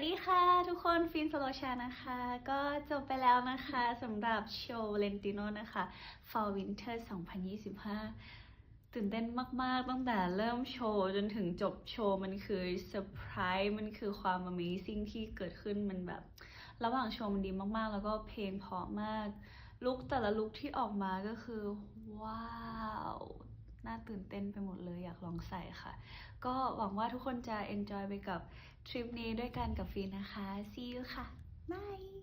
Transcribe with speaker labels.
Speaker 1: วัสดีค่ะ ทุกคนฟินสโลชานะคะ ก็จบไปแล้วนะคะสำหรับโชว์เลนติโนนะคะ Fall Winter 2025 ตื่นเต้นมาก ๆ ตั้งแต่เริ่มโชว์จนถึงจบโชว์ มันคือเซอร์ไพรส์มันคือความ Amazing ที่เกิดขึ้นมันแบบ ระหว่างโชว์มันดีมาก ๆ แล้วก็เพลงเพราะมากลุคแต่ละลุคที่ออกมาก็คือ ว้าว น่าตื่นเต้นไปหมดเลยอยากลองใส่ค่ะ ก็หวังว่าทุกคนจะ enjoy ไปกับทริปนี้ด้วยกันกับฟีนนะคะ see you ค่ะ bye